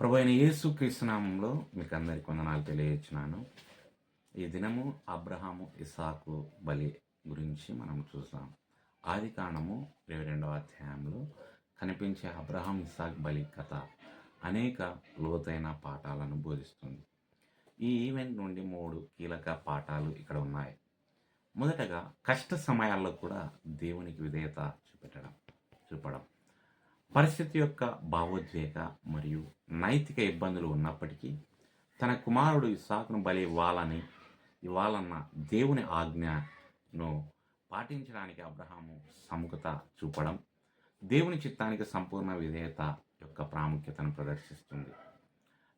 ప్రభు అయిన యేసు కృష్ణనామంలో మీకు అందరికి వందనాలు తెలియచున్నాను ఈ దినము అబ్రహాము ఇసాకు బలి గురించి మనం చూసాం ఆది కాండము ఇరవై రెండవ అధ్యాయంలో కనిపించే అబ్రహాం ఇసాక్ బలి కథ అనేక లోతైన పాఠాలను బోధిస్తుంది. ఈ ఈవెంట్ నుండి మూడు కీలక పాఠాలు ఇక్కడ ఉన్నాయి. మొదటగా కష్ట సమయాల్లో కూడా దేవునికి విధేయత చూపెట్టడం చూపడం. పరిస్థితి యొక్క భావోద్వేగ మరియు నైతిక ఇబ్బందులు ఉన్నప్పటికీ తన కుమారుడు ఇసాకును బలి ఇవ్వాలని ఇవ్వాలన్న దేవుని ఆజ్ఞను పాటించడానికి అబ్రహాము సముఖత చూపడం దేవుని చిత్తానికి సంపూర్ణ విధేయత యొక్క ప్రాముఖ్యతను ప్రదర్శిస్తుంది.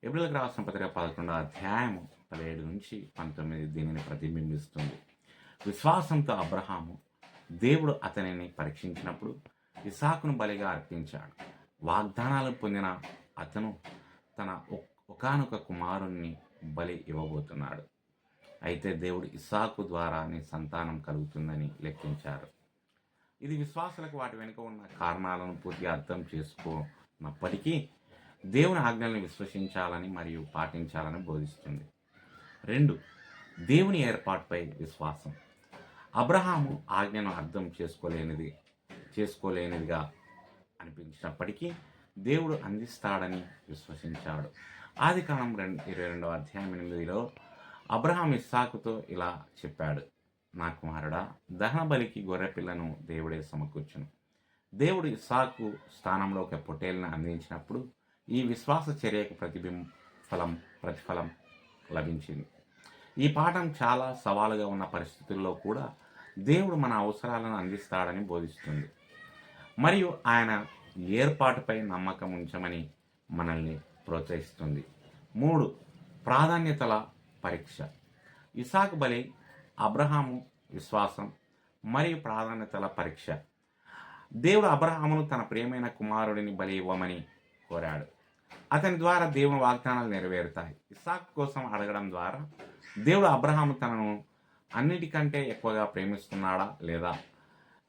ఎబ్రిల్కి రాసిన పత్రిక పదకొండో అధ్యాయము పదిహేడు నుంచి పంతొమ్మిది దీనిని ప్రతిబింబిస్తుంది. విశ్వాసంతో అబ్రహాము దేవుడు అతనిని పరీక్షించినప్పుడు ఇసాకును బలిగా అర్పించాడు. వాగ్దానాలు పొందిన అతను తన ఒకనొక కుమారుణ్ణి బలి ఇవ్వబోతున్నాడు. అయితే దేవుడు ఇసాకు ద్వారానే సంతానం కలుగుతుందని లెక్కించారు. ఇది విశ్వాసులకు వాటి వెనుక ఉన్న కారణాలను పూర్తిగా అర్థం చేసుకున్నప్పటికీ దేవుని ఆజ్ఞల్ని విశ్వసించాలని మరియు పాటించాలని బోధిస్తుంది. రెండు దేవుని ఏర్పాటుపై విశ్వాసం. అబ్రహాము ఆజ్ఞను అర్థం చేసుకోలేనిది చేసుకోలేనిదిగా అనిపించినప్పటికీ దేవుడు అందిస్తాడని విశ్వసించాడు. ఆది కాలం రెండు ఇరవై రెండవ అధ్యాయం ఎనిమిదిలో అబ్రహాం ఇస్సాకుతో ఇలా చెప్పాడు నా కుమారుడా దహన బలికి గొర్రెపిల్లను దేవుడే సమకూర్చును. దేవుడు ఇస్సాకు స్థానంలో ఒక పొటేల్ని అందించినప్పుడు ఈ విశ్వాస చర్యకు ప్రతిబింబ ఫలం ప్రతిఫలం లభించింది. ఈ పాఠం చాలా సవాలుగా ఉన్న పరిస్థితుల్లో కూడా దేవుడు మన అవసరాలను అందిస్తాడని బోధిస్తుంది. మరియు ఆయన ఏర్పాటుపై నమ్మకం ఉంచమని మనల్ని ప్రోత్సహిస్తుంది. మూడు ప్రాధాన్యతల పరీక్ష. ఇసాక్ బలి అబ్రహాము విశ్వాసం మరియు ప్రాధాన్యతల పరీక్ష. దేవుడు అబ్రహామును తన ప్రియమైన కుమారుడిని బలి ఇవ్వమని కోరాడు. అతని ద్వారా దేవుని వాగ్దానాలు నెరవేరుతాయి. ఇసాక్ కోసం అడగడం ద్వారా దేవుడు అబ్రహాము తనను అన్నిటికంటే ఎక్కువగా ప్రేమిస్తున్నాడా లేదా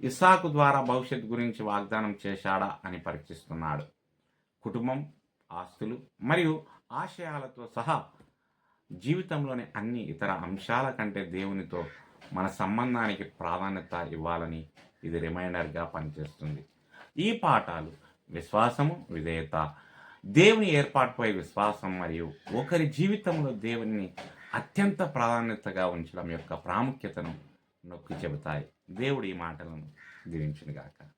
ఇసాకు ద్వారా భవిష్యత్ గురించి వాగ్దానం చేశాడా అని పరీక్షిస్తున్నాడు. కుటుంబం ఆస్తులు మరియు ఆశయాలతో సహా జీవితంలోని అన్ని ఇతర అంశాల కంటే దేవునితో మన సంబంధానికి ప్రాధాన్యత ఇవ్వాలని ఇది రిమైండర్గా పనిచేస్తుంది. ఈ పాఠాలు విశ్వాసము విధేయత దేవుని ఏర్పాటుపై విశ్వాసం మరియు ఒకరి జీవితంలో దేవుని అత్యంత ప్రాధాన్యతగా ఉంచడం యొక్క ప్రాముఖ్యతను నొక్కి చెబుతాయి. దేవుడు ఈ మాటలను దీవించునుగాక. ఆమె